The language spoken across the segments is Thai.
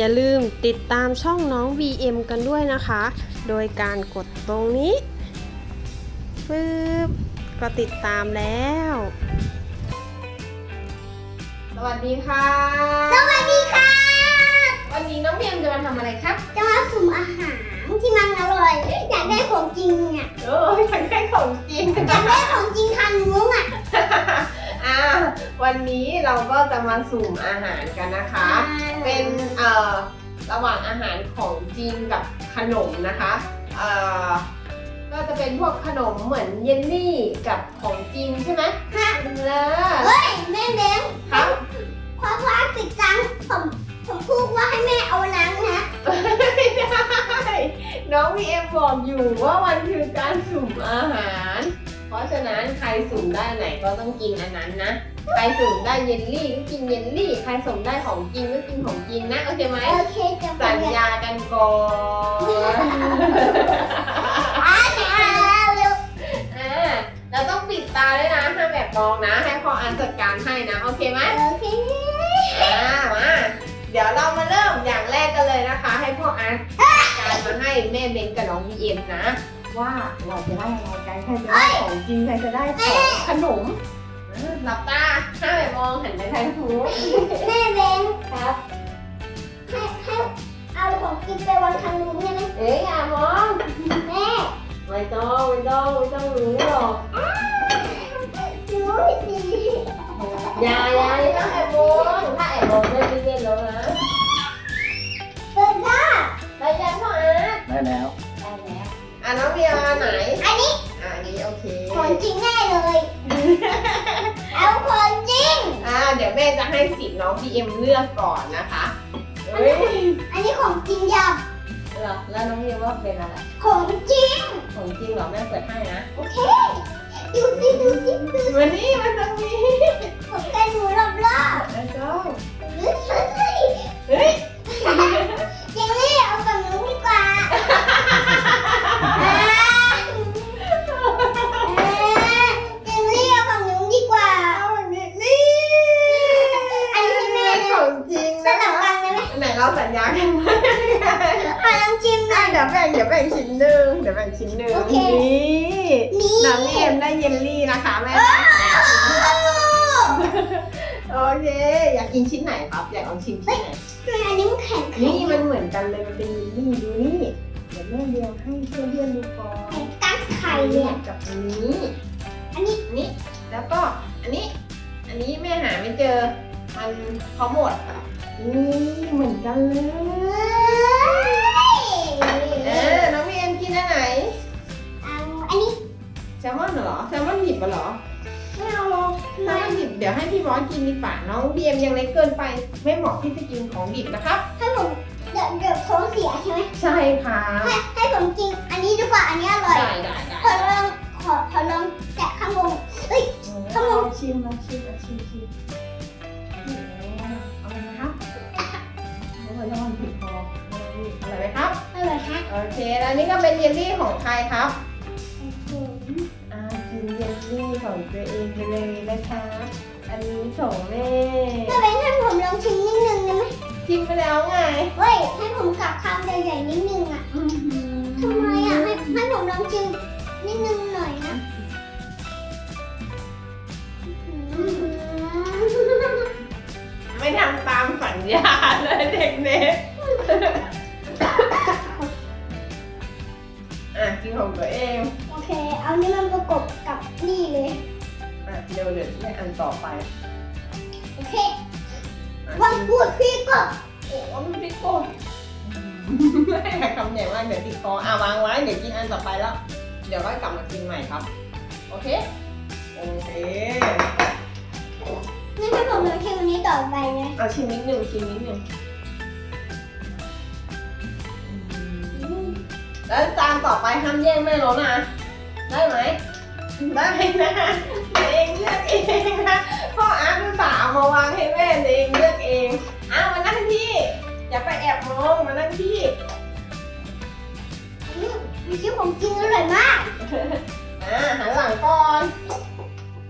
อย่าลืมติดตามช่องน้อง VM กันด้วยนะคะ โดยการกดตรงนี้ปึ๊บก็ติดตามแล้ว สวัสดีค่ะ สวัสดีค่ะ วันนี้น้องเบียมจะมาทำอะไรครับ จะมาสุ่มอาหารที่มันอร่อย อยากได้ของจริงอะเอออยากได้ของจริงอยากได้ของจริงทางนู้นอะอ่า วันนี้เราก็จะมาสุ่มอาหารกันนะคะ เป็นเอ่อระหว่างอาหารของจริงกับขนมนะคะเอ่อก็จะเป็นพวกขนมเหมือนเยลลี่กับของจริงใช่ไหมฮะเออเฮ้ยแม่เบ้งครับเพราะว่าปิดจังผมผมพูดว่าให้แม่เอาล้างนะ ไม่ได้น้องพีเอ็มบอกอยู่ว่ามันคือการสุ่มอาหาร เพราะฉะนั้นใครสุ่มได้ไหนก็ต้องกินอันนั้นนะ ใครสุ่มได้เยลลี่ก็กินเยลลี่ ใครสุ่มได้ของจริงก็กินของจริงนะ โอเคไหม โอเคจะไปสัญเลยญากันก่อนอ่าเร็วอ่าเราต้องปิดตาด้วยนะห้ามแบบมองนะ ให้พ่ออันจัดการให้นะ โอเคไหมโอเคอ่ามาเดี๋ยวเรามาเริ่มอย่างแรกกันเลยนะคะ ให้พ่ออันจัดการมาให้แม่เบนกับน้องบีเอ็มนะ ว่าเราจะได้อะไรกันใครจะได้ของจริงใครจะได้ของขนมอ่าหลับตาห้ามแบบมองหันไปทางหูแม่เบ้งครับ ให้ให้เอาของกินไปวางทางนู้นได้ไหมเอ้ยอย่ามองแม่ไม่ต้องไม่ต้องไม่ต้องรู้หรอกหนูสิอย่าอย่าอย่าแอบมองถ้าแอบมองไม่ได้เล่นแล้วนะเปิดได้ไปยังพ่ออาร์ตได้แล้วได้แล้ว อะน้องเบียร์มาไหน อันนี้อะอันนี้โอเค ของจริงแน่เลย เอาของจริง อ่าเดี๋ยวแม่จะให้สิทธิ์น้องบีเอ็มเลือกก่อนนะคะเฮ้ยอันนี้ของจริงยับเหรอแล้วน้องเบียร์ว่าเป็นอะไร ของจริง ของจริงเหรอแม่เปิดให้นะ โอเค ดูสิดูสิดูสิวันนี้มันจะมีของกันหนูรอบรอบแล้วก็ๆหรือเฮ้ย เราสัญญากันไหมขอลองชิมหน่อะอย เดี๋ยวแบ่งเดี๋ยวแบ่งชิ้นหนึ่งเดี๋ยวแบ่งชิ้นหนึ่งโอเค นี่นี่น้องบีเอ็มได้เยลลี่นะคะแม่โอเค อยากกินชิ้นไหนครับ อยากลองชิมชิ้นไหนอันนี้มันแข็งแข็งนี่มันเหมือนกันเลยมันเป็นลิลลี่ดูนี่เดี๋ยวแม่เดียวให้เพื่อนเพื่อนๆดูก่อนตั้งไข่อันเลนี้ยกับอันนี้ อันนี้อันนี้ แล้วก็อันนี้ อันนี้แม่หาไม่เจอ มันเขาหมด นี่เหมือนกันเลย เออ น้องมีเอ็มกินอันไหนเอาอันนี้แซลมอนเหรอ แซลมอนดิบเหรอ ไม่เอาหรอกแซลมอนดิบเดี๋ยวให้พี่บอสกินดีกว่าน้องบีเอ็มยังเล็กเกินไป ไม่เหมาะที่จะกินของดิบนะครับ ให้ผมเดี๋ยวเดี๋ยวท้องเสียใช่ไหมใช่ค่ะ ให้ให้ผม อเคแล้วนี่ก็เป็นเยลลี่ของใครครับอ่ากินเยลลี่ของตัวเองไปเลยนะคะอันนี้ของแม่แม่เบนให้ผมลองชิมนิดนึงได้ไหมชิมไปแล้วไงเฮ้ยให้ผมกัดคำใหญ่ๆนิดนึงอะทำไมอะให้ให้ผมลองชิมนิดนึงหน่อยนะอืมไม่ทำตามสัญญาเลยเด็กเน็ก ของตัวเอง โอเค เอานี่มันประกบกับนี่เลย อะเดี๋ยวเดี๋ยวให้อันต่อไปโอเค อะวันพูดพี่ก็โอ้มันพริกโก้ไม่อยากคำใหญ่มากเดี๋ยวติดคออะวางไว้เดี๋ยวกินอันต่อไปแล้ว เดี๋ยวก็กลับมากินใหม่ครับ โอเค โอเคงั้นให้ผมลองชิมอันนี้ต่อไปนะ เอาชิมนิดหนึ่งชิมนิดหนึ่ง แล้วจานต่อไปห้ามแย่งแม่แล้วนะ ได้ไหมได้นะตัวเองเลือกเองนะพ่ออาร์ตอุตส่าห์เอามาวางให้แม่ตัวเองเลือกเองอ้าวมานั่งที่อย่าไปแอบมองมานั่งที่อืมมีชื่อของจริงอร่อยมาก อ่าหันหลังก่อน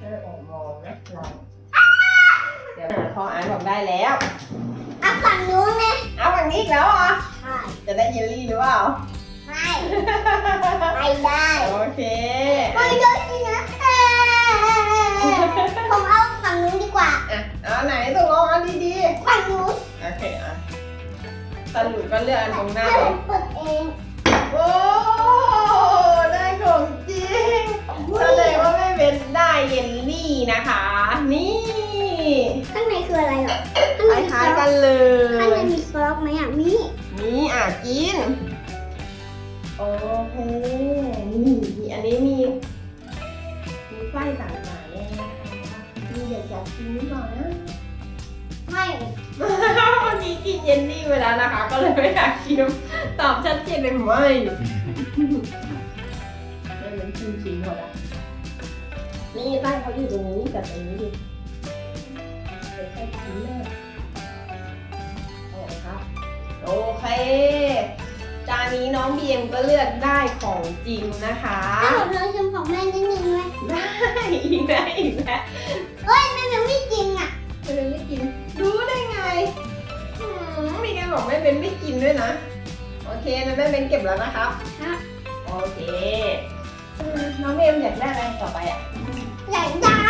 เออแอบมองนะเราเดี๋ยวพ่ออาร์ตบอกได้แล้วอะฝั่งนู้นนะเอาฝั่งนี้เยลลี่หรือเปล่า ไม่ไม่ได้โอเคไม่ได้สินะเอ้ยผมเอาฝั่งนู้นดีกว่า อะเอาไหนตกลงเอันดีฝั่งนู้นๆ โอเคอะสรุปก็เลือกอันตรงหน้าให้เลผยมเปิดเองโอ้ได้ของจริงแสดงว่าแม่เบนได้เยลลี่นะคะ นี่ข้างในคืออะไรเหรอคล้ายๆกันเลข้างในย มีซอสไหมอะมี นี่อะกิน โอเค นี่มีอันนี้มีมีไส้ต่างๆเลยนะคะมีอยากจะกินหรือเปล่านะไม่เมื่อกี้กินเยลลี่ไปแล้วนะคะ ก็เลยไม่อยากชิมตอบชัดเจนเลยไม่ไม่เป็นชิมชิมหมดละนี่ใต้เขาอยู่ตรงนี้กับตรงนี้ดิเดี๋ยวใส่ชิ้นแรกเอาละคโอเค จานนี้น้องบีเอ็มก็เลือกได้ของจริงนะคะ ถ้าผมลองชิมของแม่นิดนึงไหมได้อีกแล้วอีกแล้วเฮ้ยแม่ยังไม่กินอะไม่เป็นไม่กิน รู้ได้ไงอืมมีการบอกไม่เป็นไม่กินด้วยนะ โอเคนะแม่เป็นเก็บแล้วนะครับ ครับ โอเคอืมน้องเอ็มอยากได้อะไรต่อไปอะอยากได้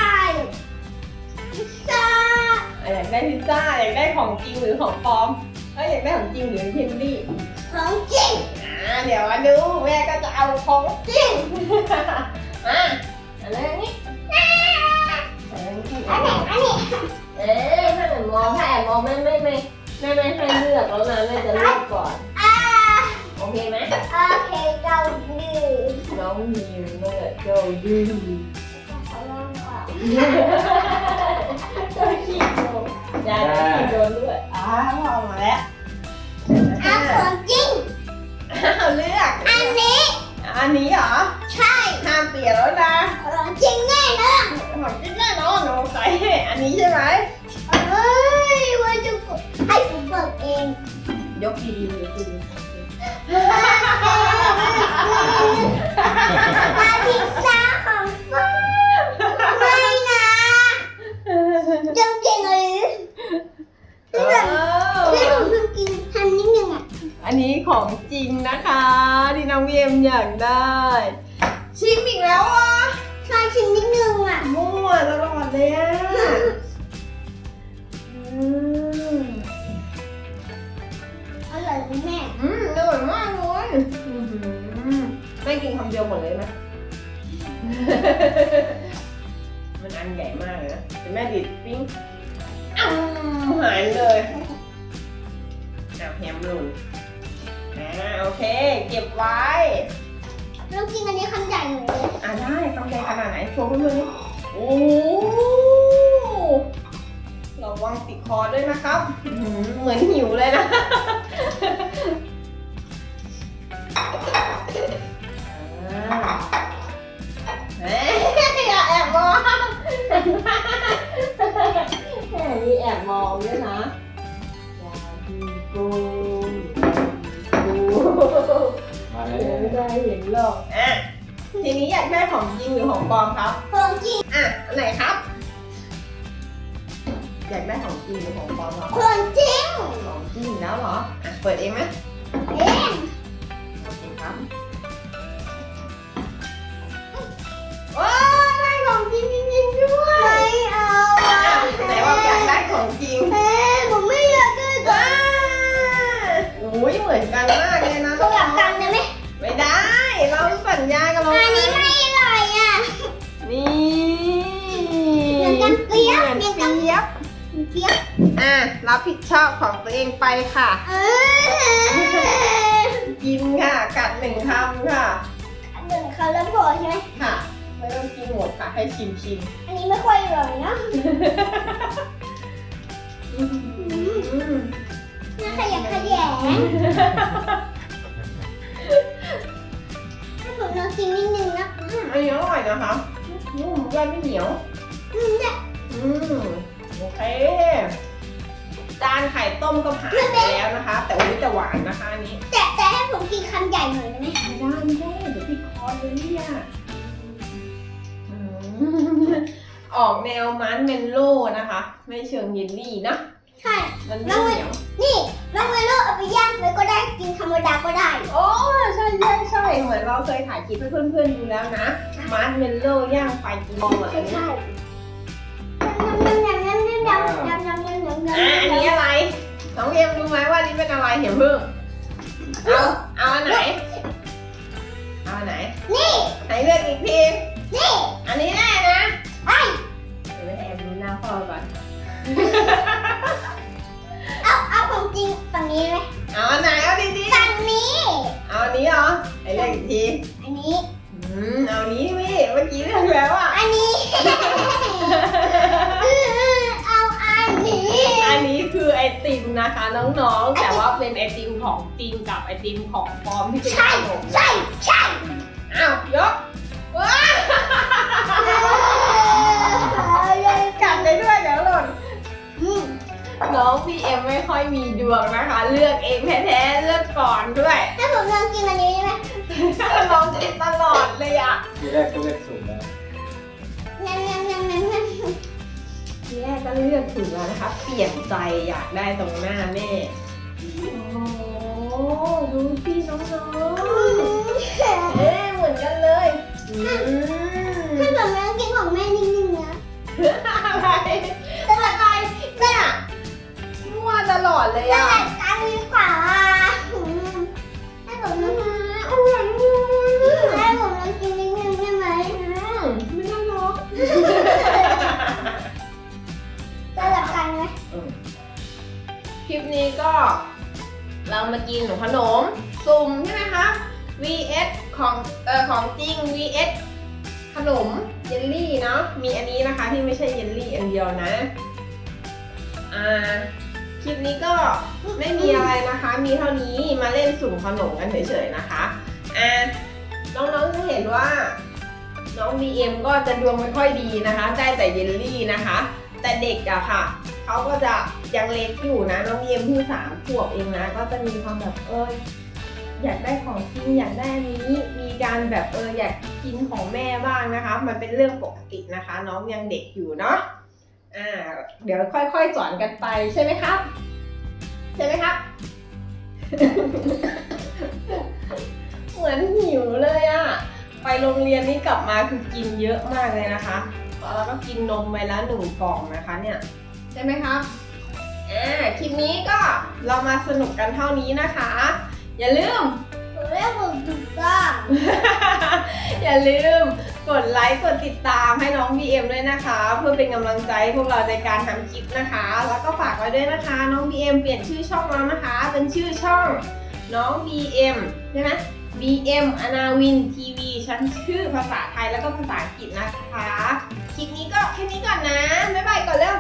พิซซ่าอะอยากได้พิซซ่าอยากได้ของจริงหรือของปลอมเอ้ยอยากได้ของจริงหรือเคนดี้ ของจริงอ่าเดี๋ยวมาดูแม่ก็จะเอาของจริงอะอะไรนี่อะไรนี่อันไหนอันนี้เอ๊ะถ้าแอบมองถ้าแอบมองไม่ไม่ไม่ไม่ไม่ให้เลือกแล้วนะแม่จะเลือกก่อนอ่าโอเคไหมโอเคเจ้าดื้อน้องมีเลือกเจ้าดื้อขอลองก่อนเจ้าขี้โดนยายจะขี้โดนด้วยอ้าวออกมาแล้วอะ ของจริง อ้าวเลือก อันนี้ อันนี้เหรอ ใช่ห้ามเปลี่ยนแล้วนะของจริงแน่นอนของจริงแน่นอนหนูใส่อันนี้ใช่ไหมเอ้ยว่าจะกดให้ผมเปิดเอง ยกดีๆยกดีมาพิซซ่าของป้าไม่นะๆจงจริงหรือ ของจริงนะคะที่น้องเวียมอยากได้ ชิมอีกแล้วอะใช่ชิมนิดนึงอะมั่วตลอดเลยอะอืมอร่อยไหมแม่อืมอร่อยมากเลยอื้อหือไม่กินคำเดียวหมดเลยไหมมันอันใหญ่มากเลยนะเดี๋ยวแม่ดิดปิ้งอ้าวหายเลยอ้าวแฮมหลุนอ่า โอเค เก็บไว้เรากินอันนี้คำใหญ่หน่อยเลยอ่าได้กำไรขนาดไหนโชว์เพื่อนๆนี่โอ้ระวังติดคอด้วยนะครับอื้อหือเหมือนหิวเลยนะ ปลอมครับ ของจริงอะอันไหนครับ อยากได้ของจริงหรือของปลอมครับของจริงของจริงแล้วเหรออะเปิดเองไหมเอ๊ะโอเคครับว้าได้ของจริงจริงๆด้วยไม่เอาอะอะไหนว่าอยากได้ของจริง เอ๊ะผมไม่อยากได้ก่อนว้าโอ้ยเหมือนกันมากเลยนะสลับกันได้ไหมไม่ได้ เราสัญญากันเราอันนี้ไม่ อะรับผิดชอบของตัวเองไปค่ะเออกินค่ะ กัดหนึ่งคำค่ะ หนึ่งคำแล้วพอใช่ไหมค่ะ ไม่ต้องกินหมดค่ะ ให้ชิมชิมอันนี้ไม่ค่อยอร่อยนะอืมน่าขยันขยงให้ผมลองกินนิดนึงนะอืมอันนี้อร่อยนะคะนุ่มย่อยไม่เหนียว อืมเนี่ยอืมโอเค จานไข่ต้มก็ผ่านไปแล้วนะคะ แต่วันนี้จะหวานนะคะอันนี้แต่แต่ให้ผมกินคำใหญ่หน่อยได้ไหมไม่ได้ไม่ได้เดี๋ยวพี่คอเลยเนี่ยอืมออกแนวมันเมนโล่นะคะ ไม่เชิงเยลลี่นะใช่ มันไม่เหนียวนี่น้องเวโรเอาไปย่างเลยก็ได้กินธรรมดาก็ได้เคยถ่ายคลิปให้เพื่อนๆดูแล้วนะมาร์ชเมลโล่ย่างไฟกิโลอะอันนี้ใช่ยำยำยำยำยำยำยำยำยำยำอะอันนี้อะไรน้องเอ็มรู้ไหมว่านี่เป็นอะไรเห็นเพิ่งเอาเอาอันไหน เอาอันไหน นี่ไหนเลือกอี ของจริงกับไอติมของปลอมที่เป็นขใช่นมใช่ใช่อ้าวยกว้ากัดได้ด้วยเดี๋ยวหล่นอืมน้องพีเอ็มไม่ค่อยมีดวงนะคะ เลือกเองแท้ๆเลือกก่อนด้วย ถ้าผมลองกินอันนี้ได้ไหมลองกินตลอดเลยอะ ทีแรกก็เลือกสูงแล้วยำยำยำยำยำทีแรกก็เลือกถูกแล้วนะคะ เปลี่ยนใจอยากได้ตรงหน้าแม่โอ้ ดูพี่น้องๆเอ๊ะเหมือนกันเลยอืมถ้าผมลองกินของแม่นิดนึงนะอะไรอะไรเนี่ยมั่วตลอดเลยสอะินขนม สุ่มใช่ไหมคะ vs ของเอ่อของจริง vs ขนมเยลลี่เนาะมีอันนี้นะคะที่ไม่ใช่เยลลี่อันเดียวนะอ่าคลิปนี้ก็ไม่มีอะไรนะคะ มีเท่านี้มาเล่นสุ่มขนมกันเฉยๆนะคะอ่าน้องๆจะเห็นว่าน้อง BM ก็จะดวงไม่ค่อยดีนะคะ ได้แต่เยลลี่นะคะ แต่เด็กอะค่ะ เขาก็จะยังเล็กอยู่นะน้อง BM เพิ่งสามขวบเองนะ ก็จะมีความแบบเอออยากได้ของกินอยากได้นนี้มีการแบบเอออยากกินของแม่บ้างนะคะ มันเป็นเรื่องปกตินะคะ น้องยังเด็กอยู่เนาะอ่าเดี๋ยวค่อยๆสอนกันไปใช่ไหมครับ ใช่ไหมครับ เหมือนหิวเลยอะไปโรงเรียนนี่กลับมาคือกินเยอะมากเลยนะคะแล้วก็กินนมไปแล้วหนึ่งกล่องนะคะเนี่ย ใช่ไหมครับอ่าคลิปนี้ก็เรามาสนุกกันเท่านี้นะคะ อย่าลืมผมเรียกผมถูกต้อง อย่าลืมกดไลค์กดติดตามให้น้อง BM ด้วยนะคะ เพื่อเป็นกำลังใจให้พวกเราในการทำคลิปนะคะ แล้วก็ฝากไว้ด้วยนะคะ น้อง BM เปลี่ยนชื่อช่องแล้วนะคะ เป็นชื่อช่องน้อง BM ใช่ไหม BM อนาวินทีวีชั้นชื่อภาษาไทยแล้วก็ภาษาอังกฤษนะคะ คลิปนี้ก็แค่นี้ก่อนนะ บ๊ายบายก่อนเร็ว